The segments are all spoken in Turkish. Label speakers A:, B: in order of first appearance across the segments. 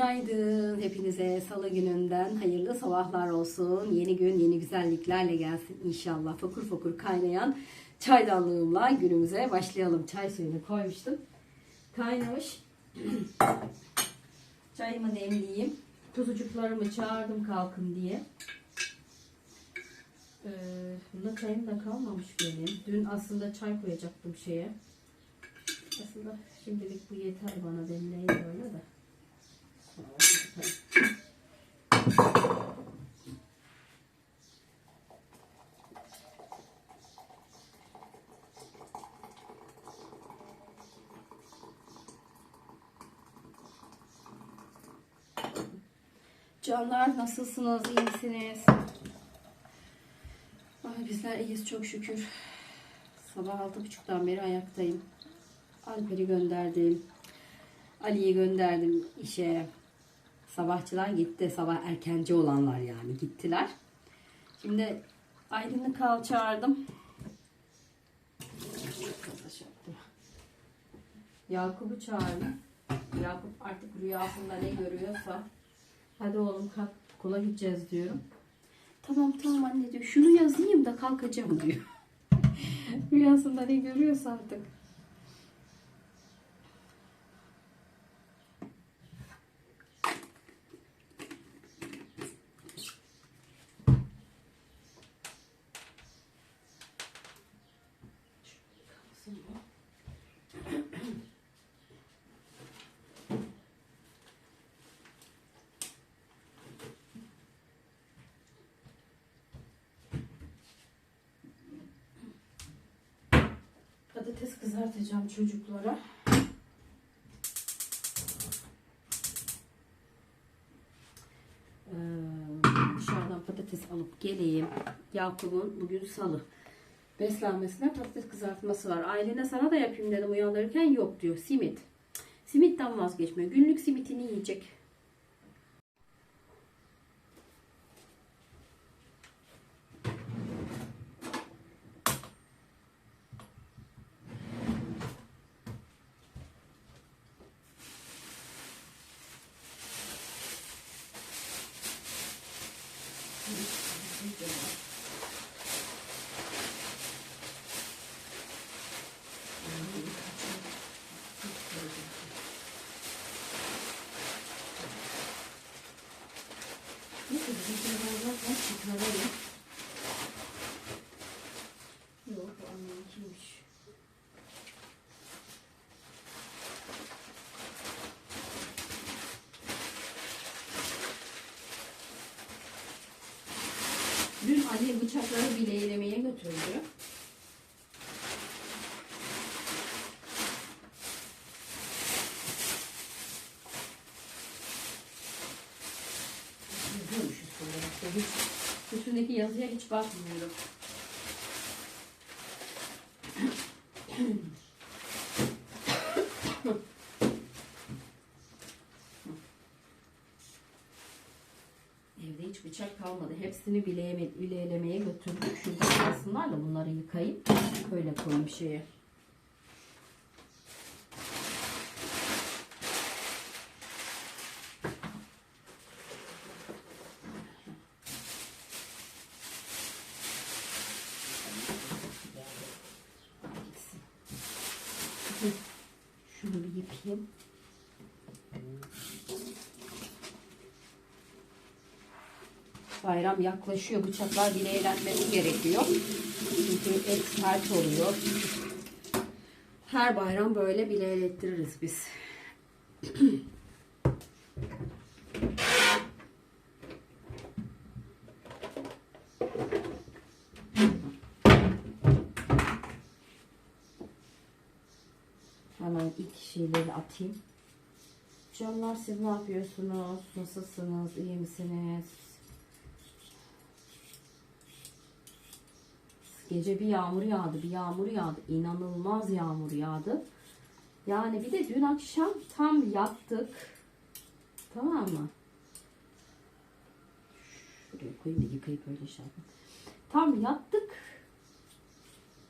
A: Günaydın hepinize salı gününden hayırlı sabahlar olsun. Yeni gün yeni güzelliklerle gelsin inşallah. Fokur fokur kaynayan çaydanlığımla günümüze başlayalım. Çay suyunu koymuştum. Kaynamış. Çayımı demleyeyim. Kuzucuklarımı çağırdım kalkın diye. Ee, bunda çayım da kalmamış benim. Dün aslında çay koyacaktım şeye. Aslında şimdilik bu yeter bana demleyin böyle de. Canlar nasılsınız? İyi misiniz? Ay, bizler iyiyiz çok şükür. Sabah altı buçuktan beri ayaktayım. Alper'i gönderdim. Ali'yi gönderdim işe. Sabahçılar gitti. Sabah erkenci olanlar yani gittiler. Şimdi Aydın'ı kal çağırdım. Yakup'u çağırdım. Yakup artık rüyasında ne görüyorsa hadi oğlum kalk okula gideceğiz diyorum. Tamam tamam anne diyor. Şunu yazayım da kalkacağım diyor. Rüyasında ne görüyorsa artık. Patates kızartacağım çocuklara. Ee, dışarıdan patates alıp geleyim. Yakup'un bugün salı. Beslenmesine patates kızartması var. Ailene sana da yapayım dedim uyandırırken yok diyor. Simit. Simitten vazgeçmiyor. Günlük simitini yiyecek. Neyse bizimkiler zaten çıkaralım. Yok bu anneminkiymiş. Dün Ali bıçakları bileylemeye götürdü. Üstünde. bak, Hiç, üstündeki yazıya hiç bakmıyorum. Evde hiç bıçak kalmadı. Hepsini bileyeme, bileylemeye götürdük. Şurada kalsınlar da bunları yıkayıp böyle koyayım şeye. Şunu bir yıkayayım. Bayram yaklaşıyor. Bıçaklar bileylenmesi gerekiyor. Çünkü et sert oluyor. Her bayram böyle bileylettiririz biz. Hemen ilk şeyleri atayım. Canlar siz ne yapıyorsunuz? Nasılsınız? İyi misiniz? Gece bir yağmur yağdı, bir yağmur yağdı. İnanılmaz yağmur yağdı. Yani bir de dün akşam tam yattık. Tamam mı? Şuraya koyayım da yıkayıp öyle şey. Tam yattık.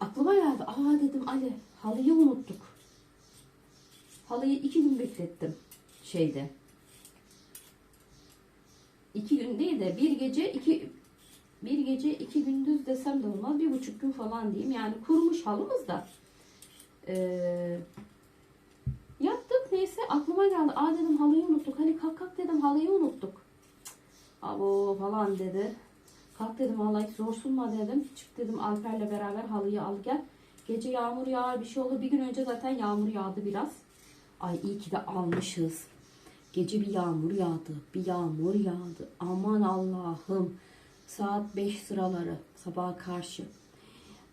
A: Aklıma geldi. Aa dedim Ali halıyı unuttuk. Halıyı iki gün beklettim şeyde. iki gün değil de bir gece iki bir gece iki gündüz desem de olmaz. Bir buçuk gün falan diyeyim. Yani kurumuş halımız da. Ee, yattık neyse aklıma geldi. Aa dedim halıyı unuttuk. Hani kalk kalk dedim halıyı unuttuk. Abo falan dedi. Kalk dedim vallahi hiç zorsunma dedim. Çık dedim Alper'le beraber halıyı al gel. Gece yağmur yağar bir şey olur. Bir gün önce zaten yağmur yağdı biraz. Ay iyi ki de almışız. Gece bir yağmur yağdı. Bir yağmur yağdı. Aman Allah'ım. Saat 5 sıraları sabaha karşı.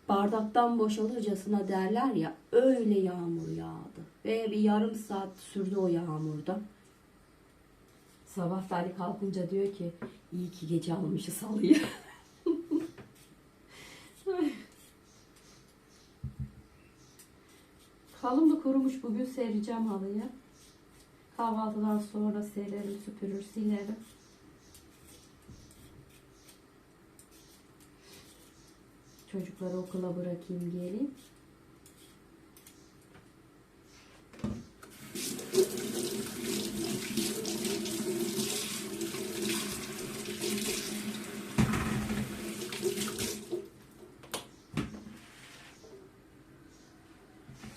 A: Bardaktan boşalırcasına derler ya öyle yağmur yağdı. Ve bir yarım saat sürdü o yağmurda. Sabah Ali kalkınca diyor ki iyi ki gece almışız halıyı. Halım da kurumuş bugün sereceğim halıyı. Kahvaltıdan sonra sererim, süpürür, silerim. Çocukları okula bırakayım geleyim.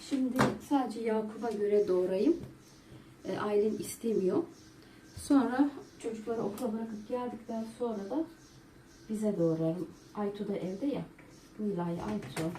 A: Şimdi sadece Yakup'a göre doğrayayım. E, Aylin istemiyor. Sonra çocukları okula bırakıp geldikten sonra da bize doğrarım. Aytu da evde ya. Nilay, Aytu.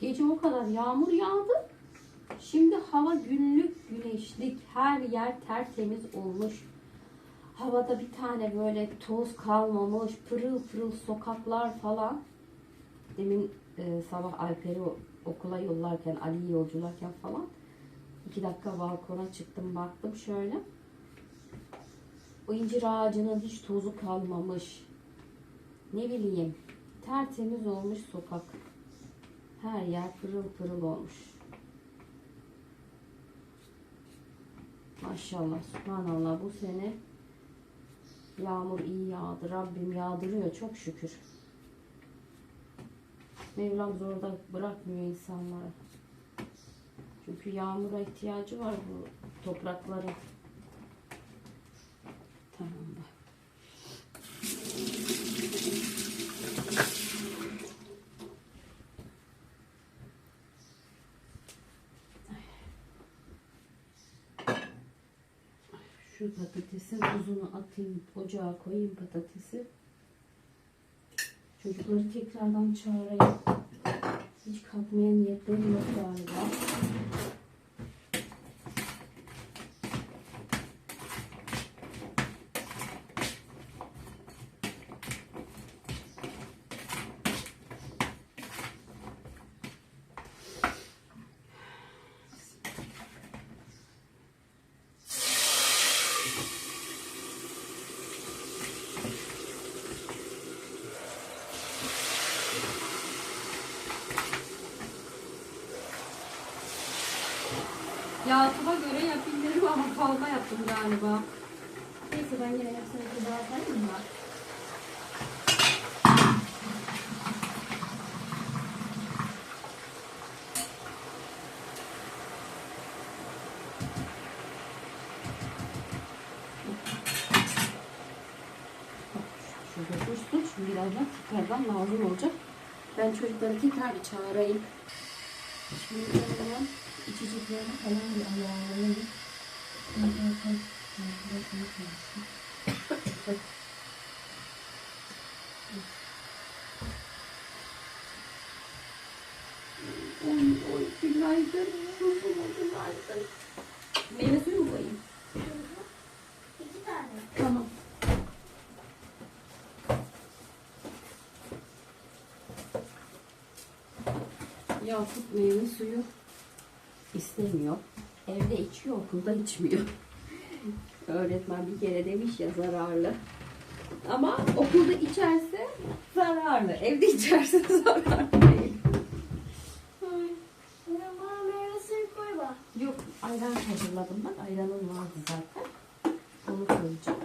A: Gece o kadar yağmur yağdı. Şimdi hava günlük güneşlik. Her yer tertemiz olmuş. Havada bir tane böyle toz kalmamış. Pırıl pırıl sokaklar falan. Demin e, sabah Alper'i okula yollarken, Ali'yi yolcularken falan. iki dakika balkona çıktım baktım şöyle. O incir ağacının hiç tozu kalmamış. Ne bileyim tertemiz olmuş sokak. Her yer pırıl pırıl olmuş. Maşallah, subhanallah bu sene yağmur iyi yağdı. Rabbim yağdırıyor çok şükür. Mevlam zorda bırakmıyor insanlara. Çünkü yağmura ihtiyacı var bu toprakların. Tamam da. Şu patatesin tuzunu atayım, ocağa koyayım patatesi. Çocukları tekrardan çağırayım. Hiç kalkmaya niyetleri yok galiba. Yakup'a göre yapayım ama fazla yaptım galiba. Neyse ben yine hepsini kızartayım mı? Şurada dursun. Şimdi birazdan tekrardan lazım olacak. Ben çocukları tekrar bir çağırayım. Şimdi içeceklerini falan bir günaydın. Kuzum günaydın. Meyve suyu mu koyayım?
B: Tane.
A: Tamam. Yakup meyve suyu istemiyor. Evde içiyor, okulda içmiyor. Öğretmen bir kere demiş ya zararlı. Ama okulda içerse zararlı. Evde içerse zararlı değil. Yok ayran hazırladım ben. Ayranım vardı zaten. Onu koyacağım.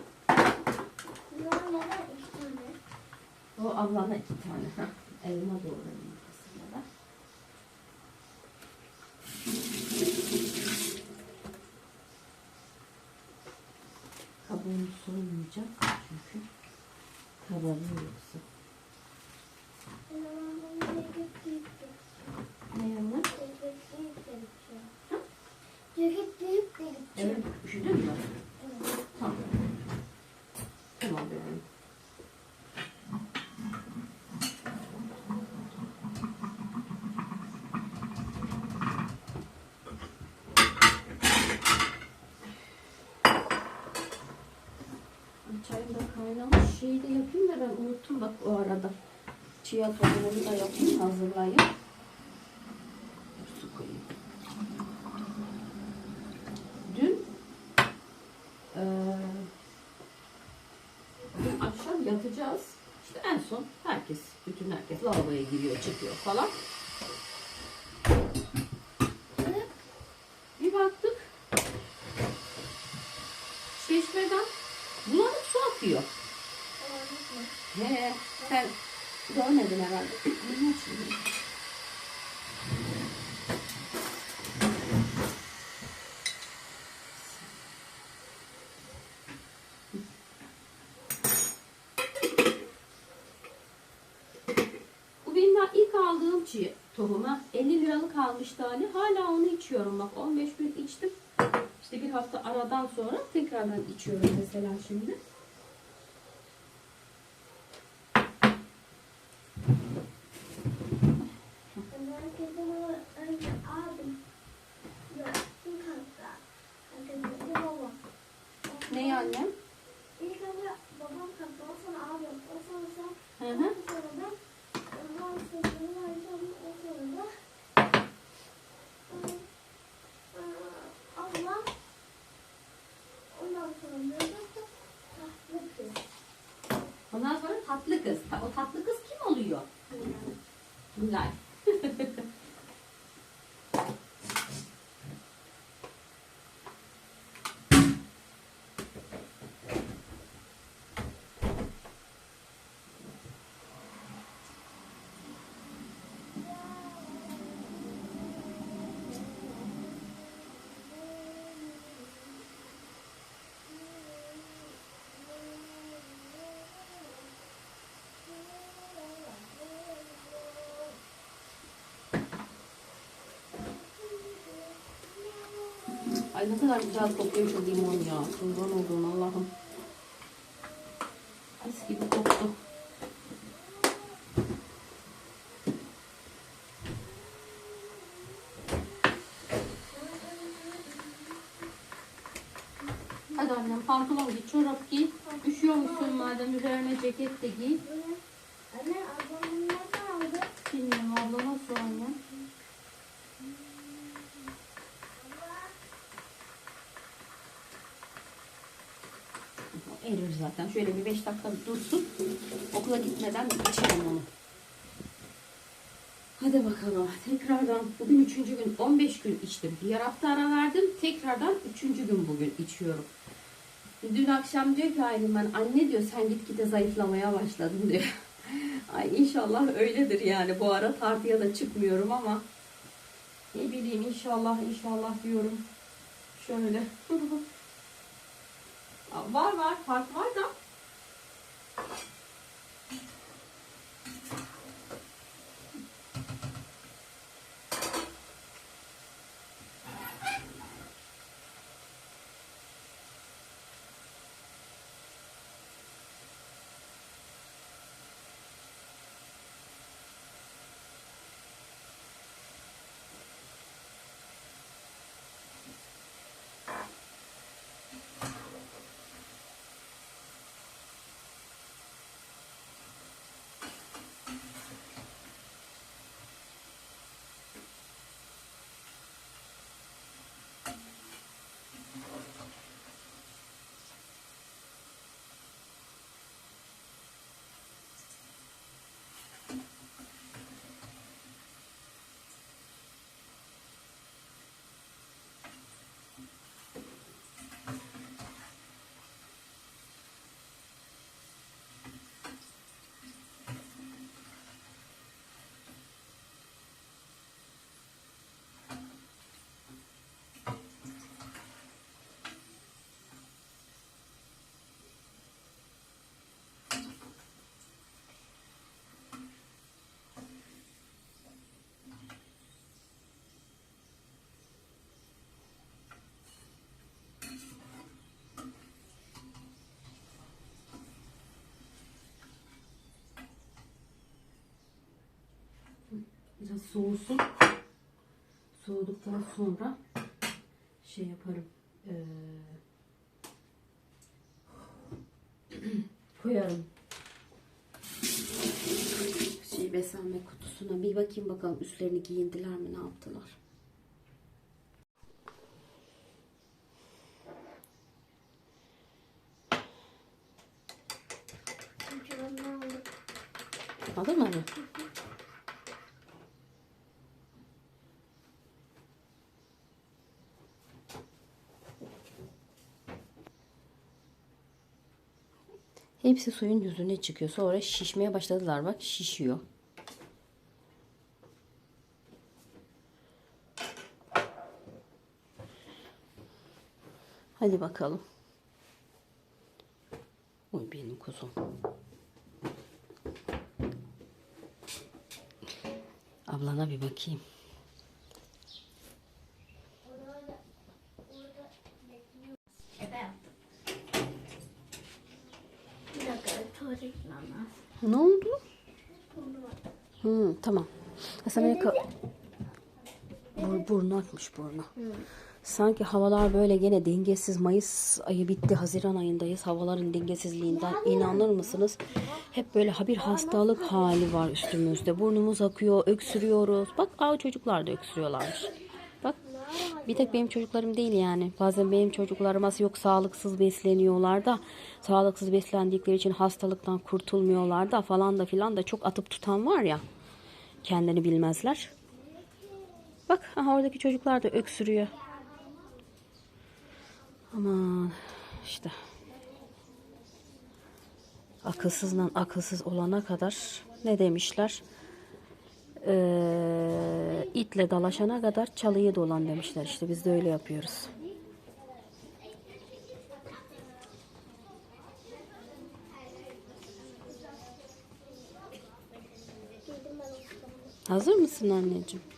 A: O ablana iki tane. Elma doğrayayım aslında da. Kabuğunu soymayacak çünkü kabarıyor yoksa. Ne yanına?
B: Ceket giyip giyip geleceğim.
A: Evet, üşüdün mü?
B: Evet.
A: Tamam. Tamam bebeğim. Ay, Çayım da kaynamış. Şeyi de yapayım da ben unuttum bak o arada. Çiğ tohumunu da yapayım hazırlayayım. Su koyayım. Dün eee Bugün akşam yatacağız. İşte en son herkes, bütün herkes lavaboya giriyor, çıkıyor falan. Bir baktık. Çeşmeden bulanık su akıyor. He, sen görmedin herhalde. Bunu açayım. Bu benim daha çiğ tohuma. 50 liralık almış tane. Hala onu içiyorum bak. 15 gün içtim. İşte bir hafta aradan sonra tekrardan içiyorum mesela şimdi.
B: Herkese bunu önce abim. Yaptım kanka. Herkese de babam.
A: Ne annem?
B: İlk önce babam kalktı, o sonra abim, o sonra sen,
A: Hı hı.
B: ondan sonra ben, ondan sonra ben, o sonra da Ee, ablam, ondan sonra da tatlı kız.
A: Ondan sonra tatlı kız. O tatlı kız kim oluyor? Nilay. Ay ne kadar güzel kokuyor şu limon ya. Kurban olduğum Allah'ım. Mis gibi koktu. Hadi annem pantolon giy, çorap giy. Üşüyormuşsun madem üzerine ceket de giy.
B: Bu ne? Anne, ablam bunu nereden aldı?
A: Bilmiyorum abla nasıl anne? Erir zaten. Şöyle bir beş dakika dursun. Okula gitmeden içerim onu. Hadi bakalım. Tekrardan bugün üçüncü gün 15 gün içtim. Diğer hafta ara verdim. Tekrardan üçüncü gün bugün içiyorum. Dün akşam diyor ki Aylin ben anne diyor sen gitgide zayıflamaya başladın diyor. Ay inşallah öyledir yani. Bu ara tartıya da çıkmıyorum ama ne bileyim inşallah inşallah diyorum. Şöyle. var var fark var da soğusun. Soğuduktan sonra şey yaparım. Ee, koyarım. Şey beslenme kutusuna bir bakayım bakalım üstlerini giyindiler mi ne yaptılar. Aldın mı anne? Hepsi suyun yüzüne çıkıyor. Sonra şişmeye başladılar. Bak şişiyor. Hadi bakalım. Oy benim kuzum. Ablana bir bakayım.
B: Orada, orada bekliyor. Evet. Bir dakika tuvalet gitmem lazım.
A: Ne oldu? Hı, tamam. Hasan yaka... Bur, burnu akmış burnu. Sanki havalar böyle gene dengesiz. Mayıs ayı bitti. Haziran ayındayız. Havaların dengesizliğinden inanır mısınız? Hep böyle bir hastalık hali var üstümüzde. Burnumuz akıyor, öksürüyoruz. Bak aa çocuklar da öksürüyorlarmış. Bir tek benim çocuklarım değil yani. Bazen benim çocuklarıma yok sağlıksız besleniyorlar da sağlıksız beslendikleri için hastalıktan kurtulmuyorlar da falan da filan da çok atıp tutan var ya. Kendini bilmezler. Bak aha oradaki çocuklar da öksürüyor. Aman işte. Akılsızla akılsız olana kadar ne demişler? Ee, itle dalaşana kadar çalıyı dolan demişler. İşte biz de öyle yapıyoruz. Hazır mısın anneciğim?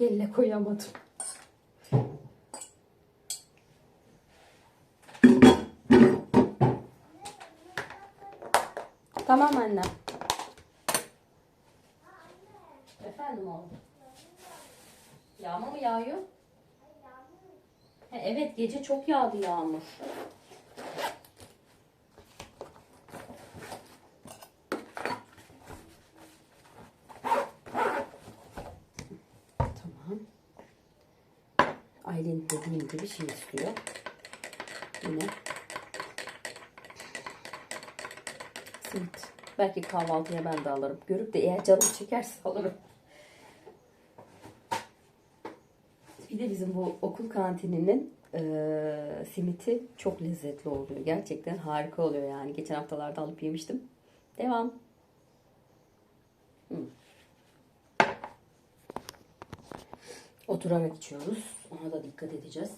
A: Tek elle koyamadım. Tamam anne. Efendim oğlum. Yağmur mu yağıyor? He, evet gece çok yağdı yağmur. Tamam. Gibi şey istiyor. Yine simit. Belki kahvaltıya ben de alırım. Görüp de eğer canım çekerse alırım. Bir de bizim bu okul kantininin eee, simiti çok lezzetli oluyor. Gerçekten harika oluyor yani. Geçen haftalarda alıp yemiştim. Devam. Hı. Oturarak içiyoruz. Ona da dikkat edeceğiz.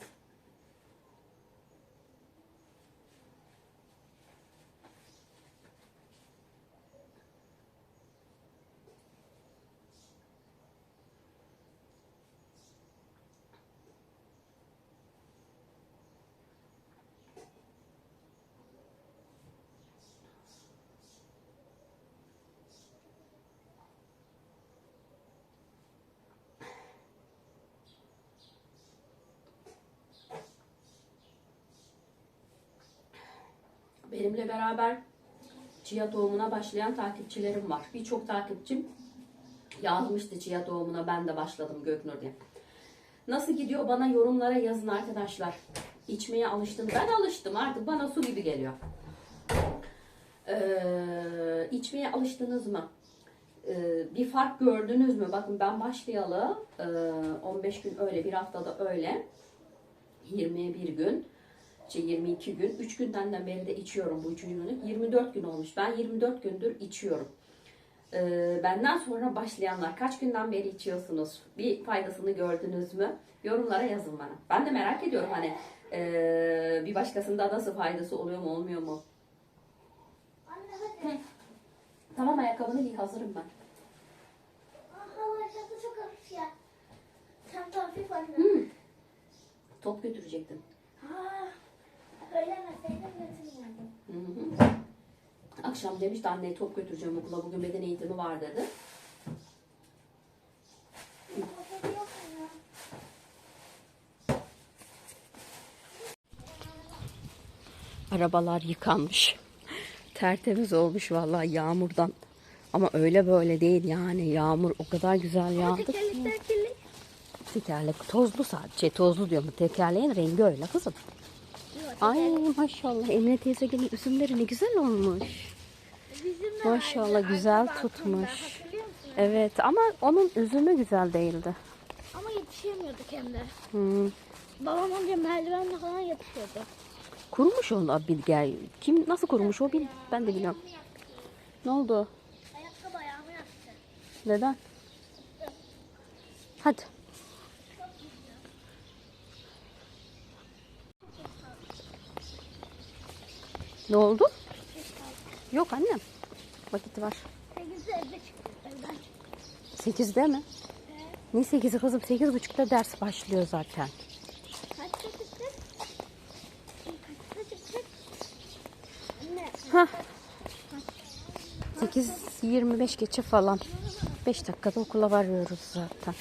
A: Benimle beraber chia tohumuna başlayan takipçilerim var. Birçok takipçim yazmıştı chia tohumuna ben de başladım Göknur diye. Nasıl gidiyor bana yorumlara yazın arkadaşlar. İçmeye alıştım. Ben alıştım artık bana su gibi geliyor. Ee, içmeye alıştınız mı? Ee, bir fark gördünüz mü? Bakın ben başlayalı e, 15 gün öyle bir haftada öyle 21 gün şey 22 gün 3 günden de beri de içiyorum bu üçüncü günlük 24 gün olmuş ben 24 gündür içiyorum Ee, benden sonra başlayanlar kaç günden beri içiyorsunuz bir faydasını gördünüz mü yorumlara yazın bana ben de merak ediyorum hani e, bir başkasında nasıl faydası oluyor mu olmuyor mu
B: Anne.
A: Tamam ayakkabını giy hazırım ben.
B: Aha çok hafif ya. Tam hafif anne.
A: Hı. Top götürecektim. Hı hı. Akşam demişti anne top götüreceğim okula bugün beden eğitimi var dedi.
B: Mu?
A: Arabalar yıkanmış. Tertemiz olmuş vallahi yağmurdan. Ama öyle böyle değil yani yağmur o kadar güzel yağdı. ki.
B: Tekerlekler kirli.
A: Tekerlek tozlu sadece tozlu diyorum. Tekerleğin rengi öyle kızım. Ay maşallah Emine teyze gelin üzümleri ne güzel olmuş. Maşallah, güzel tutmuş. Evet ama onun üzümü güzel değildi.
B: Ama yetişemiyorduk hem de.
A: Hmm.
B: Babam önce merdivenle falan yapışıyordu.
A: Kurumuş o bilger. Kim nasıl kurumuş o bil ben de bilmiyorum. Ne oldu?
B: Ayakkabı ayağımı yaptı.
A: Neden? Hadi. Ne oldu? Yok annem. Vakit var.
B: 8'de evde çıktık evden.
A: Sekizde mi? Ne sekizi kızım? Sekiz buçukta ders başlıyor zaten.
B: Kaçta çıktık? Kaçta? Anne.
A: Hah. Yirmi beş geçe falan. Beş dakikada okula varıyoruz zaten.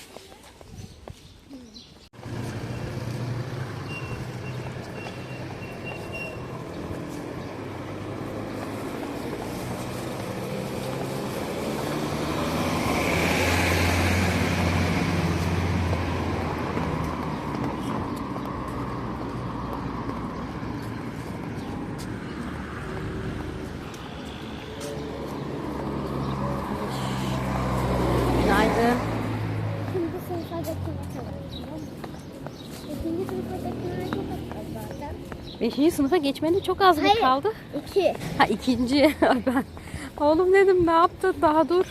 A: Günaydın.
B: Şimdi sınıfa geçene kadar. İkinci sınıfa geçene çok az zaten.
A: Beşinci sınıfa geçmenin çok az mı
B: Hayır.
A: kaldı?
B: İki.
A: Ha ikinci. Ben. Oğlum dedim ne yaptın daha dur.